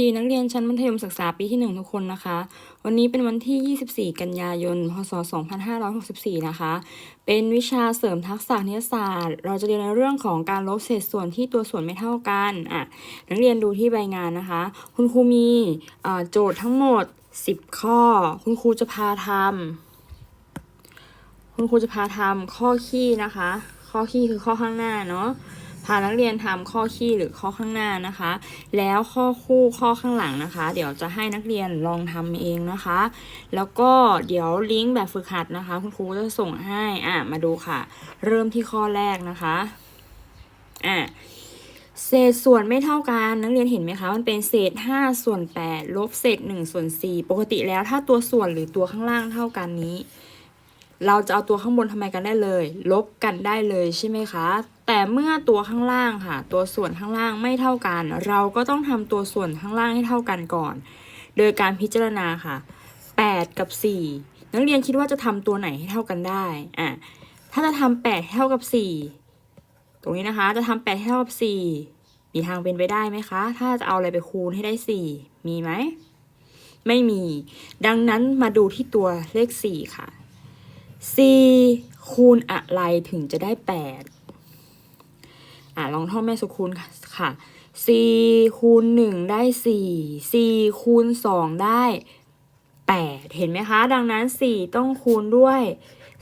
ดีนักเรียนชั้นมัธยมศึกษาปีที่ 1 ทุกคนนะคะ วันนี้เป็นวันที่ 24 กันยายน พศ 2564 นะคะ เป็นวิชาเสริมทักษะนิสศาสตร์ เราจะเรียนในเรื่องของการลบเศษส่วนที่ตัวส่วนไม่เท่ากันอะนักเรียนดูที่ใบงานนะคะ คุณครูมีโจทย์ทั้งหมด 10 ข้อ คุณครูจะพาทำคุณครูจะพาทำข้อขี้นะคะ ข้อขี้คือข้อข้างหน้าเนาะ พานักเรียนทำข้อขี้หรือข้อข้างหน้านะคะ แล้วข้อคู่ข้อข้างหลังนะคะ เดี๋ยวจะให้นักเรียนลองทำเองนะคะ แล้วก็เดี๋ยวลิงก์แบบฝึกหัดนะคะ คุณครูจะส่งให้อะมาดูค่ะ เริ่มที่ข้อแรกนะคะอะเศษส่วนไม่เท่ากันนักเรียนเห็นไหมคะ มันเป็นเศษ 5 ส่วน 8 ลบเศษ 1 ส่วน 4 ปกติแล้วถ้าตัวส่วนหรือตัวข้างล่างเท่ากันนี้ เราจะเอาตัวข้างบนทำไมกันได้เลย ลบกันได้เลยใช่ไหมคะ แต่เมื่อตัวข้างล่างค่ะ ตัวส่วนข้างล่างไม่เท่ากัน เราก็ต้องทำตัวส่วนข้างล่างให้เท่ากันก่อน โดยการพิจารณาค่ะ 8 กับ 4 นักเรียนคิดว่าจะทำตัวไหนให้เท่ากันได้อะถ้าจะทำ8เท่ากับ 4 ตรงนี้นะคะ จะทำ8ให้เท่ากับ 4 มีทางเป็นไปได้ไหมคะ ถ้าจะเอาอะไรไปคูณให้ได้ 4 มีไหม ไม่มี ดังนั้นมาดูที่ตัวเลข 4 ค่ะ 4 คูณอะไรถึงจะได้ 8 อะลองท่องแม่สุคูณค่ะ4คูณ1ได้4 4คูณ2ได้8เห็นไหมคะ ดังนั้น4ต้องคูณด้วย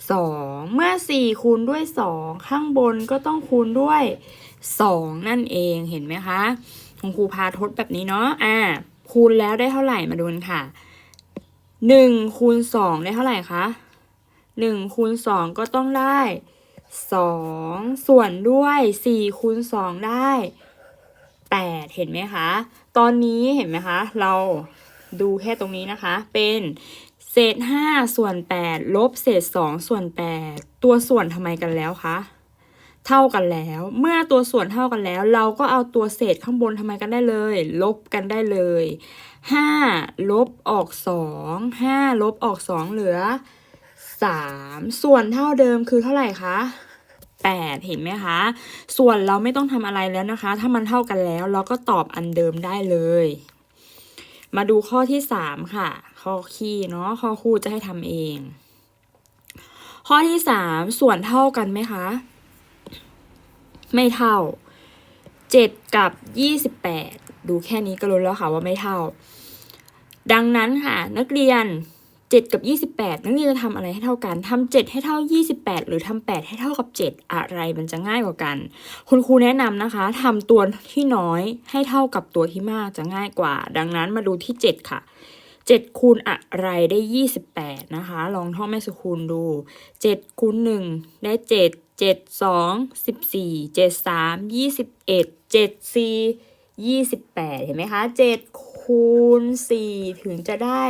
2เมื่อ4คูณด้วย2ข้างบนก็ต้องคูณด้วย2นั่นเองเห็นไหมคะคุณครูพาทดแบบนี้เนาะอ่าคูณแล้วได้เท่าไหร่มาดูกันค่ะ1คูณ2ได้เท่าไหร่คะหนึ่งคูณสองก็ต้องได้ สองส่วนด้วยสี่คูณสองได้แปดเห็นไหมคะ ตอนนี้เห็นไหมคะ เราดูแค่ตรงนี้นะคะ เป็นเศษห้าส่วนแปดลบเศษสองส่วนแปดตัวส่วนทำไมกันแล้วคะ เท่ากันแล้ว เมื่อตัวส่วนเท่ากันแล้ว เราก็เอาตัวเศษข้างบนทำไมกันได้เลย ลบกันได้เลยห้าลบออกสองห้าลบออกสองเหลือ สามส่วนเท่าเดิมคือเท่าไหร่คะแปดเห็นไหมคะ ส่วนเราไม่ต้องทำอะไรแล้วนะคะ ถ้ามันเท่ากันแล้วเราก็ตอบอันเดิมได้เลย มาดูข้อที่สามค่ะ ข้อคี่เนาะข้อคู่จะให้ทำเอง ข้อที่สามส่วนเท่ากันไหมคะ ไม่เท่าเจ็ดกับยี่สิบแปดดูแค่นี้ก็รู้แล้วค่ะว่าไม่เท่า ดังนั้นค่ะ นักเรียน 7 กับ 28 นักเรียนจะทำอะไรให้เท่ากันทำ7ให้เท่า 28 หรือทำ8ให้เท่ากับ 7 อะไรมันจะง่ายกว่ากัน คุณครูแนะนำนะคะทำตัวที่น้อยให้เท่ากับตัวที่มากจะง่ายกว่า ดังนั้นมาดูที่ 7 ค่ะ 7 คูณอะไรได้ 28 นะคะ ลองท่องแม่สุคูณดู 7 คูณ 1 ได้ 7 7 2 14 7 3 21 7 4 28 เห็นไหมคะ 7 คูณ 4 ถึงจะได้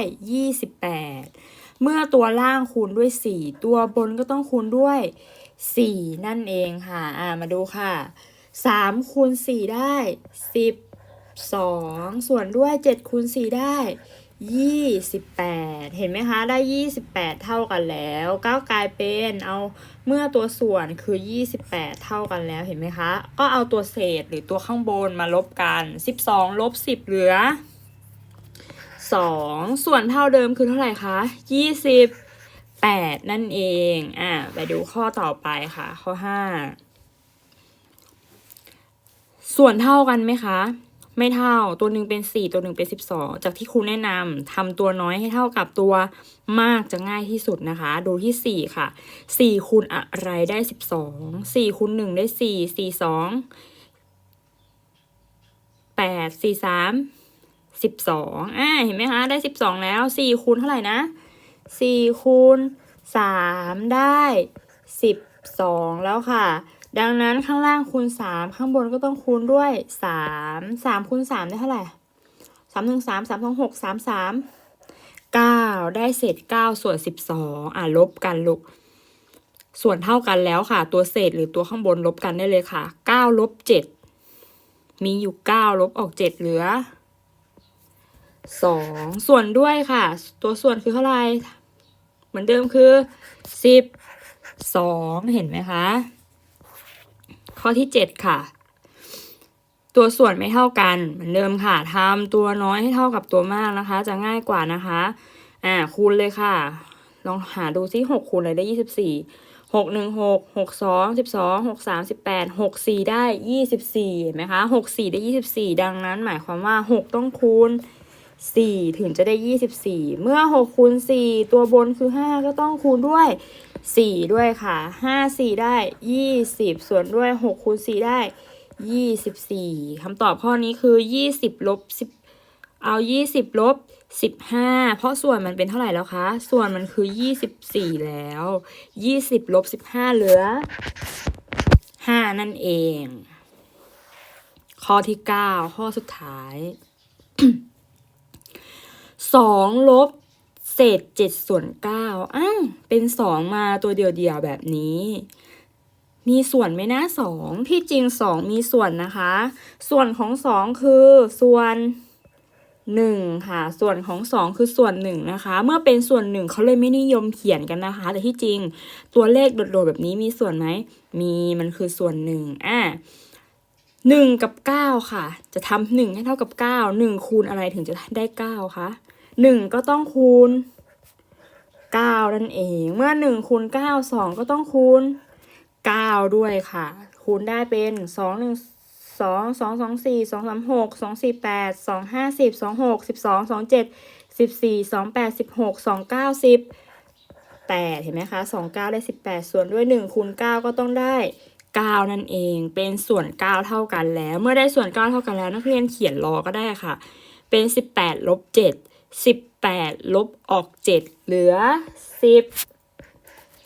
28 เมื่อตัวล่างคูณด้วย 4 ตัวบนก็ต้องคูณด้วย 4 นั่นเองค่ะอ่ามาดูค่ะ 3 คูณ 4 ได้ 12 ส่วนด้วย 7 คูณ 4 ได้28เห็นไหมคะได้28เท่ากันแล้วก็กลายเป็นเอาเมื่อตัวส่วนคือ28เท่ากันแล้วเห็นไหมคะ ก็เอาตัวเศษหรือตัวข้างบนมาลบกัน12ลบ10เหลือ 2 ส่วนเท่าเดิมคือเท่าไหร่คะ 28 นั่นเอง อะไปดูข้อต่อไปค่ะ ข้อ 5 ส่วนเท่ากันไหมคะ ไม่เท่าตัวหนึ่งเป็น 4 ตัวหนึ่งเป็น 12 จากที่ครูแนะนำทำตัวน้อยให้เท่ากับตัวมากจะง่ายที่สุดนะคะ ดูที่ 4 ค่ะ 4คูณอะไรได้ 12 4คูณ1ได้ 4 4 2 8 4 3 สิบสองอ่าเห็นไหมคะได้สิบสองแล้วสี่คูณเท่าไหร่นะสี่คูณสามได้สิบสองแล้วค่ะ ดังนั้นข้างล่างคูณสามข้างบนก็ต้องคูณด้วยสามสามคูณสามได้เท่าไหร่สามหนึ่งสามสามสองหกสามสามเก้าได้เศษเก้าส่วนสิบสองอ่าลบกันลูกส่วนเท่ากันแล้วค่ะ ตัวเศษหรือตัวข้างบนลบกันได้เลยค่ะเก้าลบเจ็ดมีอยู่เก้าลบออกเจ็ดเหลือ สองส่วนด้วยค่ะ ตัวส่วนคือเท่าไหร่เหมือนเดิมคือสิบสองเห็นไหมคะ ข้อที่เจ็ดค่ะ ตัวส่วนไม่เท่ากันเหมือนเดิมค่ะทำตัวน้อยให้เท่ากับตัวมากนะคะ จะง่ายกว่านะคะอ่าคูณเลยค่ะ ลองหาดูซิหกคูณอะไรได้ยี่สิบสี่หกหนึ่งหกหกสองสิบสองหกสามสิบแปดหกสี่ได้ยี่สิบสี่เห็นไหมคะหกสี่ได้ยี่สิบสี่ดังนั้น หมายความว่าหกต้องคูณ สี่ถึงจะได้ยี่สิบสี่เมื่อหกคูณสี่ตัวบนคือห้าก็ต้องคูณด้วยสี่ด้วยค่ะห้าสี่ได้ยี่สิบส่วนด้วยหกคูณสี่ได้ยี่สิบสี่คำตอบข้อนี้คือยี่สิบลบสิบเอายี่สิบลบสิบห้าเพราะส่วนมันเป็นเท่าไหร่แล้วคะ ส่วนมันคือยี่สิบสี่แล้วยี่สิบลบสิบห้าเหลือห้านั่นเอง ข้อที่เก้าข้อสุดท้าย สองลบเศษเจ็ดส่วนเก้าอ้าวเป็นสองมาตัวเดียวๆแบบนี้ มีส่วนไหมนะสองที่จริงสองมีส่วนนะคะ ส่วนของสองคือส่วนหนึ่งค่ะ ส่วนของสองคือส่วนหนึ่งนะคะ เมื่อเป็นส่วนหนึ่งเขาเลยไม่นิยมเขียนกันนะคะ แต่ที่จริงตัวเลขโดดๆแบบนี้มีส่วนไหมมีมันคือส่วนหนึ่งอะหนึ่งกับเก้าค่ะ จะทำหนึ่งให้เท่ากับเก้าหนึ่งคูณอะไรถึงจะได้เก้าคะ หนึ่งก็ต้องคูณเก้านั่นเอง เมื่อหนึ่งคูณเก้าสองก็ต้องคูณเก้าด้วยค่ะ คูณได้เป็นสองหนึ่งสองสองสองสี่สองสามหกสองสี่แปดสองห้าสิบสองหกสิบสองสองเจ็ดสิบสี่สองแปดสิบหกสองเก้าสิบแปดเห็นไหมคะสองเก้าได้สิบแปดส่วนด้วยหนึ่งคูณเก้าก็ต้องได้เก้านั่นเองเป็นส่วนเก้าเท่ากันแล้ว เมื่อได้ส่วนเก้าเท่ากันแล้วนักเรียนเขียนรอก็ได้ค่ะ เป็นสิบแปดลบเจ็ด สิบแปดลบออกเจ็ดเหลือสิบ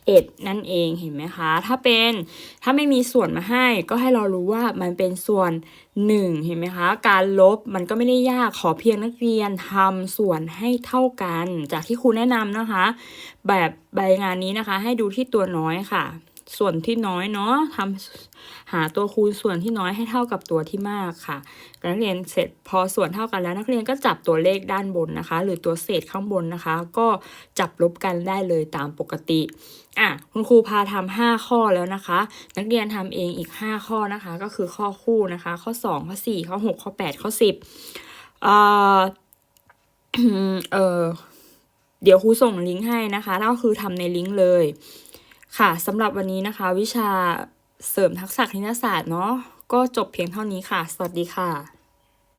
เอ็ดนั่นเองเห็นไหมคะ ถ้าเป็นถ้าไม่มีส่วนมาให้ ก็ให้เรารู้ว่ามันเป็นส่วนหนึ่งเห็นไหมคะ การลบมันก็ไม่ได้ยากขอเพียงนักเรียนทำส่วนให้เท่ากัน จากที่ครูแนะนำนะคะ แบบใบงานนี้นะคะ ให้ดูที่ตัวน้อยค่ะ ส่วนที่น้อยเนาะทำหาตัวคูณส่วนที่น้อยให้เท่ากับตัวที่มากค่ะ นักเรียนเสร็จพอส่วนเท่ากันแล้ว นักเรียนก็จับตัวเลขด้านบนนะคะ หรือตัวเศษข้างบนนะคะ ก็จับลบกันได้เลยตามปกติอะคุณครูพาทำห้าข้อแล้วนะคะ นักเรียนทำเองอีกห้าข้อนะคะ ก็คือข้อคู่นะคะ ข้อสองข้อสี่ข้อหกข้อแปดข้อสิบเอ่อเออเดี๋ยวครูส่งลิงก์ให้นะคะแล้วก็คือทำในลิงก์เลย ค่ะสำหรับวันนี้นะคะ วิชาเสริมทักษะคณิตศาสตร์เนาะก็จบเพียงเท่านี้ค่ะ สวัสดีค่ะ